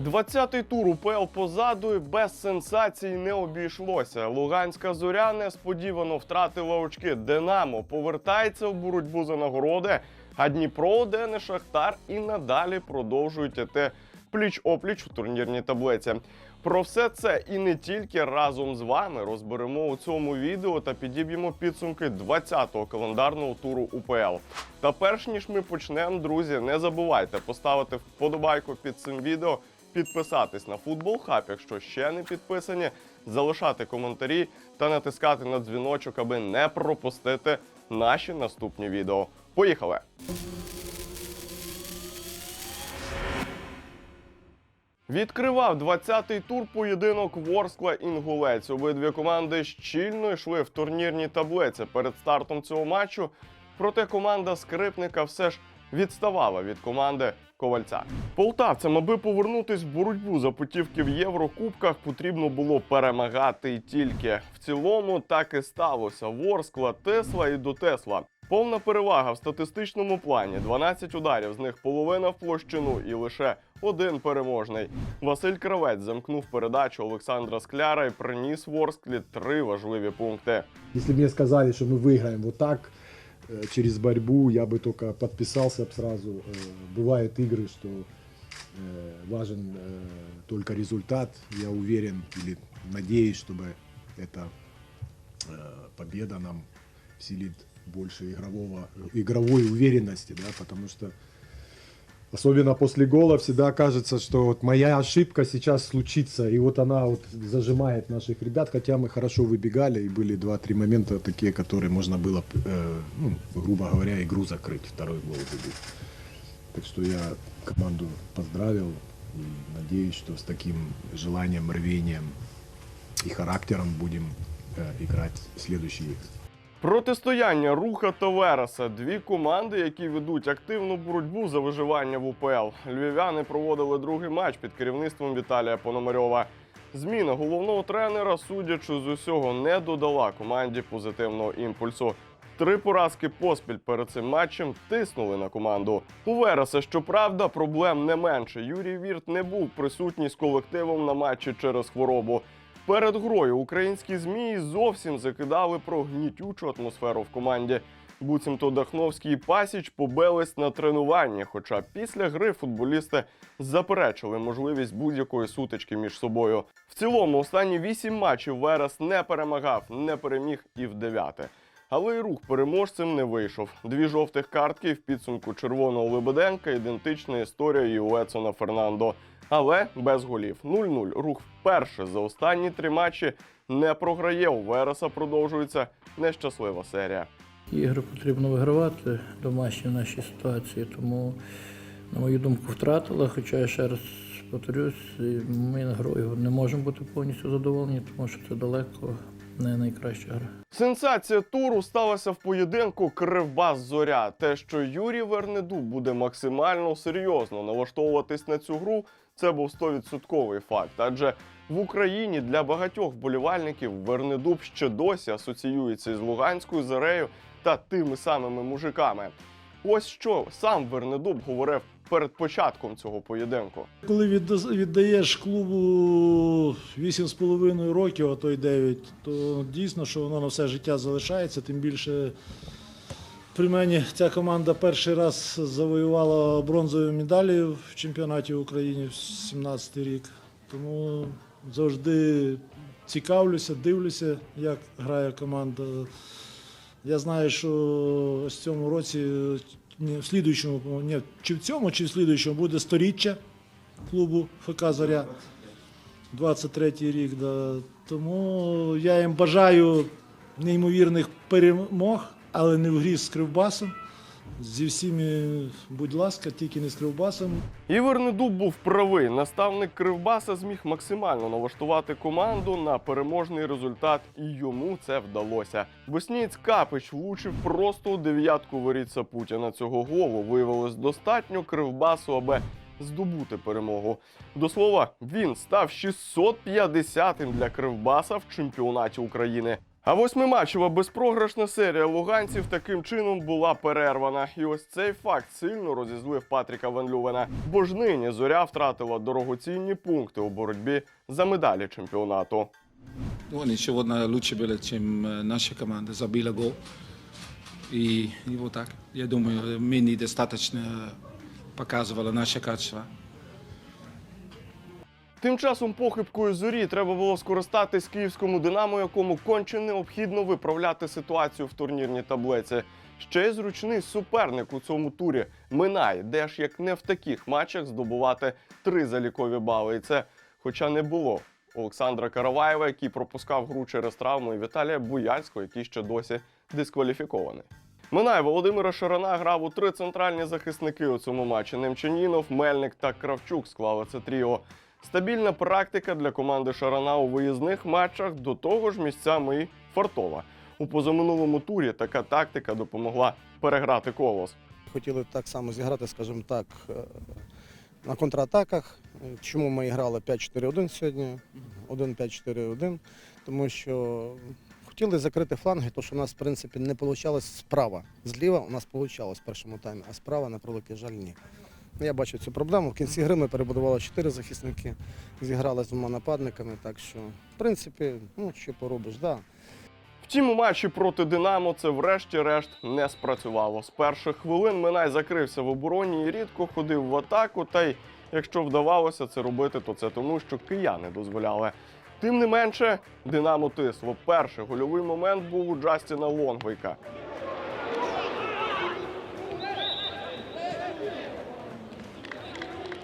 20-й тур УПЛ позаду і без сенсацій не обійшлося. Луганська зоря несподівано втратила очки. Динамо повертається в боротьбу за нагороди. А Дніпро, Оден і Шахтар і надалі продовжують іти пліч опліч у турнірній таблиці. Про все це і не тільки разом з вами розберемо у цьому відео та підіб'ємо підсумки 20-го календарного туру УПЛ. Та перш ніж ми почнемо, друзі, не забувайте поставити вподобайку під цим відео, підписатись на футбол хаб, якщо ще не підписані, залишати коментарі та натискати на дзвіночок, аби не пропустити наші наступні відео. Поїхали! Відкривав 20-й тур поєдинок Ворскла Інгулець. Обидві команди щільно йшли в турнірній таблиці перед стартом цього матчу. Проте команда скрипника все ж відставала від команди Ковальця. Полтавцям, аби повернутись в боротьбу за путівки в Єврокубках, потрібно було перемагати і тільки. В цілому так і сталося. Ворскла, Тесла і до Тесла. Повна перевага в статистичному плані: 12 ударів, з них половина в площину і лише один переможний. Василь Кравець замкнув передачу Олександра Скляра і приніс Ворсклі три важливі пункти. Если бы мне сказали, что мы выиграем вот так, э, через борьбу, я бы только подписался б сразу. Э, Бывают игры, что э, важен э, только результат. Я уверен или надеюсь, чтобы эта э, победа нам вселит больше игрового, игровой уверенности, да, потому что Особенно после гола всегда кажется, что вот моя ошибка сейчас случится, и вот она вот зажимает наших ребят, хотя мы хорошо выбегали, и были два-три момента такие, которые можно было, э, ну, грубо говоря, игру закрыть, второй гол забить. Так что я команду поздравил и надеюсь, что с таким желанием, рвением и характером будем э, играть следующие игры. Протистояння руха та Вереса дві команди, які ведуть активну боротьбу за виживання в УПЛ. Львів'яни проводили другий матч під керівництвом Віталія Пономарьова. Зміна головного тренера, судячи з усього, не додала команді позитивного імпульсу. Три поразки поспіль перед цим матчем тиснули на команду. У Вереса, щоправда, проблем не менше. Юрій Вірт не був присутній з колективом на матчі через хворобу. Перед грою українські змії зовсім закидали про гнітючу атмосферу в команді. Буцімто Дахновський і Пасіч побились на тренуванні. Хоча після гри футболісти заперечили можливість будь-якої сутички між собою. В цілому, останні вісім матчів Верес не перемагав, не переміг і в дев'яте. Але й рух переможцем не вийшов. Дві жовтих картки в підсумку червоного Лебеденка ідентична історія і у Ецона Фернандо. Але без голів. 0-0. Рух вперше за останні три матчі не програє. У Вереса продовжується нещаслива серія. Ігри потрібно вигравати домашні в нашій ситуації, тому, на мою думку, втратила. Хоча я ще раз повторюсь, ми грою не можемо бути повністю задоволені, тому що це далеко не найкраща гра. Сенсація туру сталася в поєдинку Кривбас Зоря. Те, що Юрій Вернеду буде максимально серйозно налаштовуватись на цю гру, це був 100% факт. Адже в Україні для багатьох вболівальників Вернедуб ще досі асоціюється з Луганською Зорею та тими самими мужиками. Ось що сам Вернедуб говорив перед початком цього поєдинку. Коли відда- віддаєш клубу 8,5 років, а то й 9, то дійсно, що воно на все життя залишається. Тим більше при мені ця команда перший раз завоювала бронзові медалі в чемпіонаті України в 17 рік. Тому завжди цікавлюся, дивлюся, як грає команда. Я знаю, що в цьому році, ні, в слідуючому, ні, чи в цьому, чи в слідуючому буде сторіччя клубу ФК Зоря. 23-й рік. Да. Тому я їм бажаю неймовірних перемог, але не в грі з Кривбасом. Зі всіми, будь ласка, тільки не з Кривбасом. І Вернедуб був правий. Наставник Кривбаса зміг максимально налаштувати команду на переможний результат, і йому це вдалося. Боснієць Капич влучив просто у дев'ятку воріт Сапутіна. Цього голу виявилось достатньо Кривбасу, аби здобути перемогу. До слова, він став 650-м для Кривбаса в чемпіонаті України. А восьмиматчева безпрограшна серія луганців таким чином була перервана. І ось цей факт сильно розізлив Патріка Ван Лювена. Бо ж нині зоря втратила дорогоцінні пункти у боротьбі за медалі чемпіонату. Ну, Они сегодня лучше были, чем э, наша команда, забила гол. И, и вот так. Я думаю, мы недостаточно показывали наше качество. Тим часом похибкою зорі треба було скористатись київському динамо, якому конче необхідно виправляти ситуацію в турнірній таблиці. Ще й зручний суперник у цьому турі минає, де ж як не в таких матчах здобувати три залікові бали. І це, хоча не було Олександра Караваєва, який пропускав гру через травму, і Віталія Буяльського, який ще досі дискваліфікований. Минає Володимира Шарана грав у три центральні захисники у цьому матчі. Немчанінов, Мельник та Кравчук склали це тріо. Стабільна практика для команди Шарана у виїзних матчах до того ж місцями і фартова. У позаминулому турі така тактика допомогла переграти колос. Хотіли так само зіграти, скажімо так, е, на контратаках. Чому ми грали 5-4-1 сьогодні? 1-5-4-1. Тому що хотіли закрити фланги, то що у нас, в принципі, не вийшло справа. Зліва у нас вийшло в першому таймі, а справа, на превеликий жаль, ні. Я бачу цю проблему. В кінці гри ми перебудували чотири захисники, зіграли з двома нападниками. Так що, в принципі, ну що поробиш, да. Втім, у матчі проти Динамо це врешті-решт не спрацювало. З перших хвилин Минай закрився в обороні і рідко ходив в атаку. Та й якщо вдавалося це робити, то це тому, що кияни дозволяли. Тим не менше, Динамо тисло. Перший гольовий момент був у Джастіна Лонгвейка.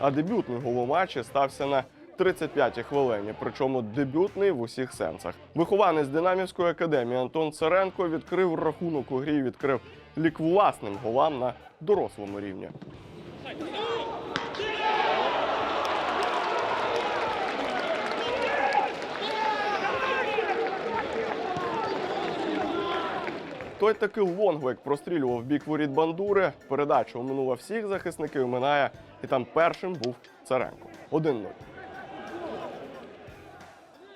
А дебютний гол у матчі стався на 35-й хвилині, причому дебютний в усіх сенсах. Вихованець Динамівської академії Антон Царенко відкрив рахунок у грі, відкрив лік власним голам на дорослому рівні. Той таки Лонгвек прострілював бік воріт бандури. Передача оминула всіх захисників минає, і там першим був Царенко. 1-0.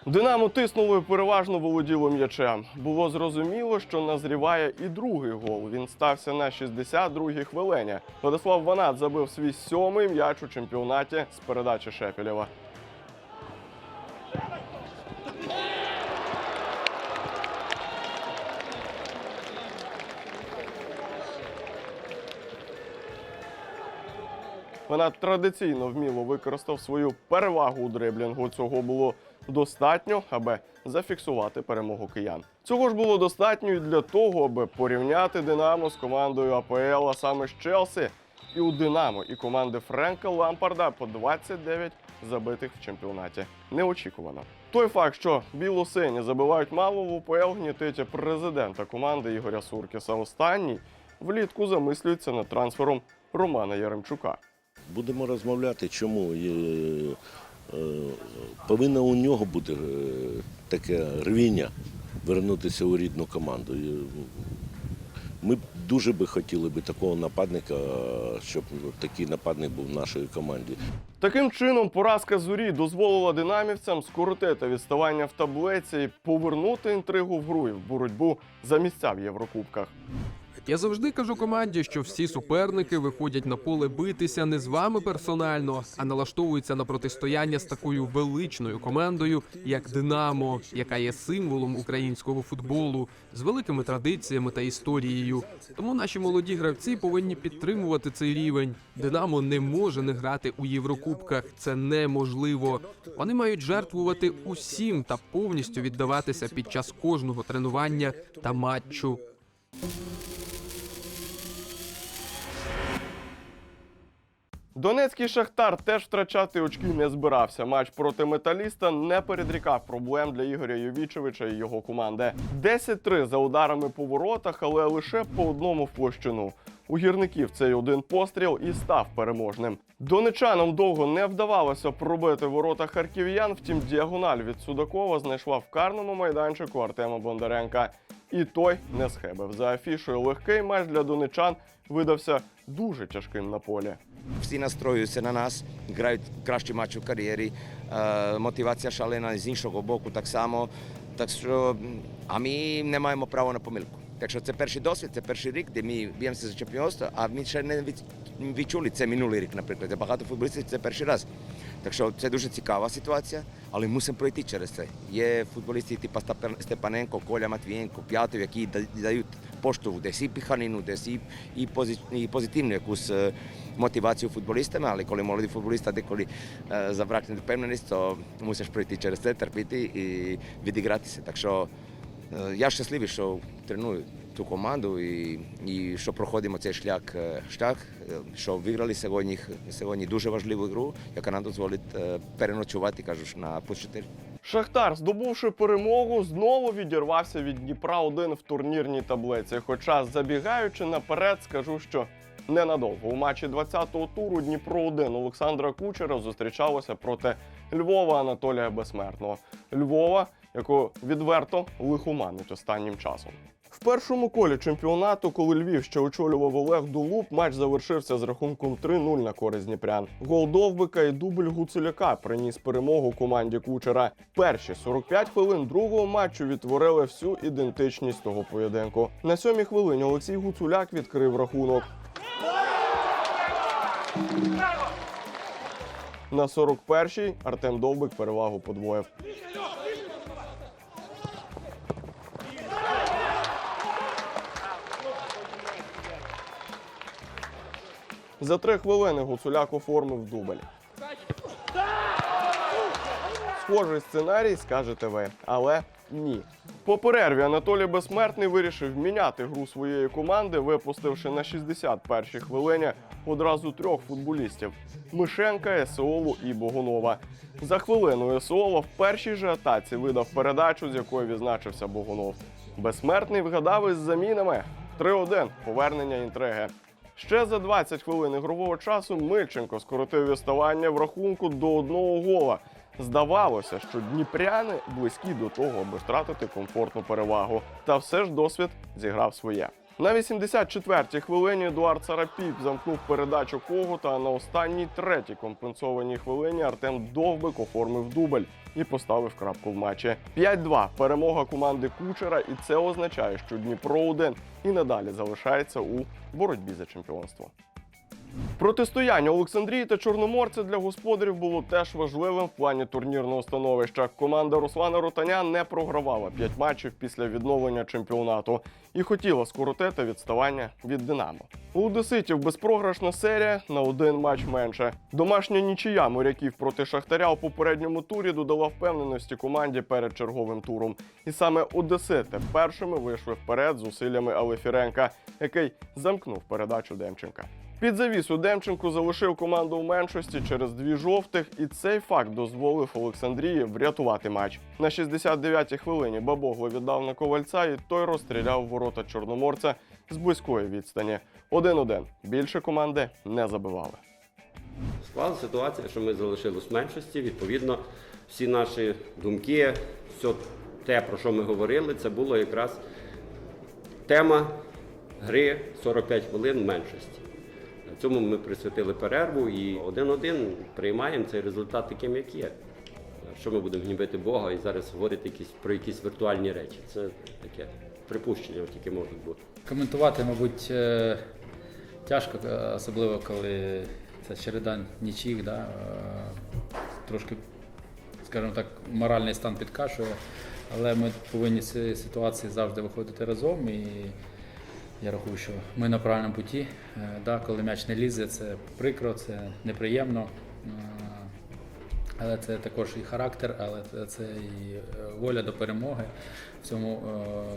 Динамо тиснуло і переважно володіло м'ячем. Було зрозуміло, що назріває і другий гол. Він стався на 62-й хвилині. Владислав Ванат забив свій сьомий м'яч у чемпіонаті з передачі Шепелєва. Вона традиційно вміло використав свою перевагу у дриблінгу. Цього було достатньо, аби зафіксувати перемогу киян. Цього ж було достатньо і для того, аби порівняти Динамо з командою АПЛ, а саме з Челсі. І у Динамо, і команди Френка Лампарда по 29 забитих в чемпіонаті. Неочікувано. Той факт, що білосині забивають мало в УПЛ, гнітить президента команди Ігоря Суркіса. Останній влітку замислюється над трансфером Романа Яремчука. Будемо розмовляти, чому. Е, Повинно у нього бути е, таке рвіння вернутися у рідну команду. Ми дуже би хотіли би такого нападника, щоб такий нападник був в нашій команді. Таким чином, поразка зорі дозволила динамівцям скоротити відставання в таблиці і повернути інтригу в гру і в боротьбу за місця в Єврокубках. Я завжди кажу команді, що всі суперники виходять на поле битися не з вами персонально, а налаштовуються на протистояння з такою величною командою, як Динамо, яка є символом українського футболу з великими традиціями та історією. Тому наші молоді гравці повинні підтримувати цей рівень. Динамо не може не грати у Єврокубках. Це неможливо. Вони мають жертвувати усім та повністю віддаватися під час кожного тренування та матчу. Донецький Шахтар теж втрачати очки не збирався. Матч проти металіста не передрікав проблем для Ігоря Йовічевича і його команди. 10-3 за ударами по воротах, але лише по одному в площину. У гірників цей один постріл і став переможним. Донечанам довго не вдавалося пробити ворота харків'ян, втім діагональ від Судакова знайшла в карному майданчику Артема Бондаренка. І той не схебив. За афішою легкий матч для донечан видався дуже тяжким на полі. Всі настроюються на нас, грають кращий матч у кар'єрі. Мотивація шалена з іншого боку так само. Так що А ми не маємо права на помилку. Так що це перший досвід, це перший рік, де ми б'ємося за чемпіонство, а ми ще не відчули це минулий рік, наприклад. Багато футболістів це перший раз. Так що це дуже цікава ситуація, але мусимо пройти через це. Є футболісти типу Степаненко, Коля Матвієнко, П'ятов, які дають поштовх десь і піханину, десь і, і, пози- і позитивну якусь мотивацію футболістам, але коли молоді футболіста деколи забракне впевненість, то мусиш пройти через це, терпіти і відігратися. Так що Я щасливий, що треную цю команду і, і що проходимо цей шлях, е, шлях, е, що виграли сьогодні, сьогодні дуже важливу гру, яка нам дозволить е, переночувати, кажуть, на 4. Шахтар, здобувши перемогу, знову відірвався від Дніпра 1 в турнірній таблиці. Хоча, забігаючи наперед, скажу, що ненадовго. У матчі 20-го туру Дніпро 1 Олександра Кучера зустрічалося проти Львова Анатолія Безсмертного. Львова, якого відверто лихоманить останнім часом. В першому колі чемпіонату, коли Львів ще очолював Олег Дулуп, матч завершився з рахунком 3-0 на користь Дніпрян. Гол Довбика і дубль Гуцуляка приніс перемогу команді Кучера. Перші 45 хвилин другого матчу відтворили всю ідентичність того поєдинку. На сьомій хвилині Олексій Гуцуляк відкрив рахунок. На 41-й Артем Довбик перевагу подвоїв. За три хвилини Гуцуляк оформив дубль. Схожий сценарій, скажете ви, але ні. По перерві Анатолій Безсмертний вирішив міняти гру своєї команди, випустивши на 61-й хвилині одразу трьох футболістів: Мишенка, Есеолу і Богунова. За хвилину Есеола в першій же атаці видав передачу, з якою відзначився Богунов. Безсмертний вгадав із замінами 3-1 повернення інтриги. Ще за 20 хвилин ігрового часу Мильченко скоротив відставання в рахунку до одного гола. Здавалося, що дніпряни близькі до того, аби втратити комфортну перевагу. Та все ж досвід зіграв своє. На 84-й хвилині Едуард Сарапіп замкнув передачу Когута, а на останній третій компенсованій хвилині Артем Довбик оформив дубль і поставив крапку в матчі. 5-2 перемога команди Кучера, і це означає, що Дніпро 1 і надалі залишається у боротьбі за чемпіонство. Протистояння Олександрії та Чорноморця для господарів було теж важливим в плані турнірного становища. Команда Руслана Ротаня не програвала п'ять матчів після відновлення чемпіонату і хотіла скоротити відставання від Динамо. У Одеситів безпрограшна серія на один матч менше. Домашня нічия моряків проти Шахтаря у попередньому турі додала впевненості команді перед черговим туром. І саме Одесити першими вийшли вперед з усиллями Алефіренка, який замкнув передачу Демченка. Під завісу Демченко залишив команду в меншості через дві жовтих, і цей факт дозволив Олександрії врятувати матч. На 69-й хвилині Бабогло віддав на ковальця, і той розстріляв ворота чорноморця з близької відстані. 1-1. Більше команди не забивали. Склалася ситуація, що ми залишились в меншості. Відповідно, всі наші думки, все те, про що ми говорили, це було якраз тема гри 45 хвилин в меншості. Цьому ми присвятили перерву і один-один приймаємо цей результат таким, як є. Що ми будемо гнівити Бога і зараз говорити якісь, про якісь віртуальні речі. Це таке припущення тільки можуть бути. Коментувати, мабуть, е, тяжко, е, особливо коли це череда нічих, да, е, трошки, скажімо так, моральний стан підкашує, але ми повинні з ситуації завжди виходити разом. І я рахую, що ми на правильному путі. Е, Да, коли м'яч не лізе, це прикро, це неприємно. Е, Але це також і характер, але це- і е, воля до перемоги. В цьому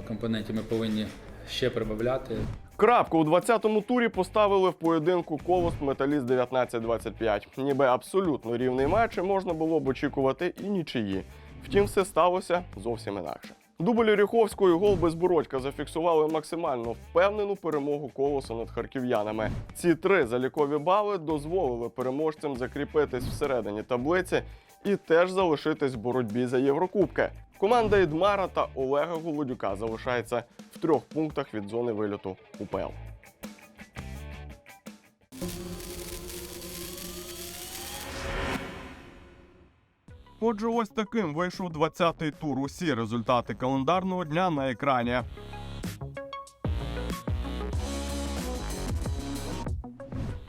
компоненті ми повинні ще прибавляти. Крапку у 20-му турі поставили в поєдинку Колос Металіст 19-25. Ніби абсолютно рівний матч можна було б очікувати і нічиї. Втім, все сталося зовсім інакше. Дубль Ріховської гол гол Безбородька зафіксували максимально впевнену перемогу колоса над харків'янами. Ці три залікові бали дозволили переможцям закріпитись всередині таблиці і теж залишитись в боротьбі за Єврокубки. Команда Ідмара та Олега Голодюка залишається в трьох пунктах від зони вильоту УПЛ. Отже, ось таким вийшов 20-й тур. Усі результати календарного дня на екрані.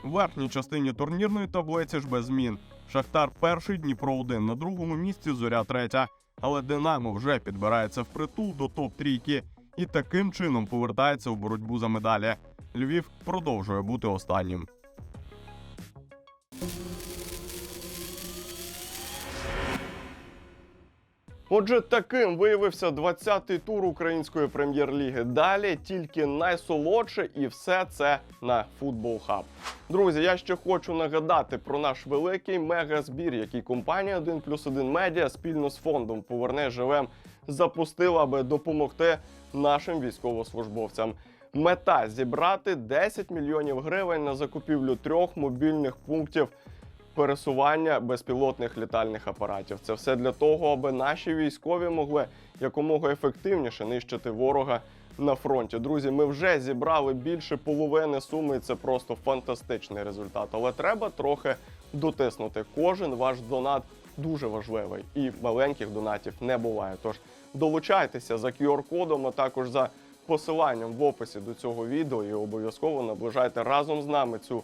В верхній частині турнірної таблиці ж без змін. Шахтар перший, Дніпро 1 на другому місці, зоря третя. Але Динамо вже підбирається впритул до топ-трійки і таким чином повертається у боротьбу за медалі. Львів продовжує бути останнім. Отже, таким виявився 20-й тур української прем'єр-ліги. Далі тільки найсолодше, і все це на Футбол Хаб. Друзі, я ще хочу нагадати про наш великий мегазбір, який компанія 1 плюс 1 медіа спільно з фондом Поверне живем запустила, аби допомогти нашим військовослужбовцям. Мета зібрати 10 мільйонів гривень на закупівлю трьох мобільних пунктів пересування безпілотних літальних апаратів. Це все для того, аби наші військові могли якомога ефективніше нищити ворога на фронті. Друзі, ми вже зібрали більше половини суми. і Це просто фантастичний результат. Але треба трохи дотиснути. Кожен ваш донат дуже важливий, і маленьких донатів не буває. Тож долучайтеся за QR-кодом, а також за посиланням в описі до цього відео і обов'язково наближайте разом з нами цю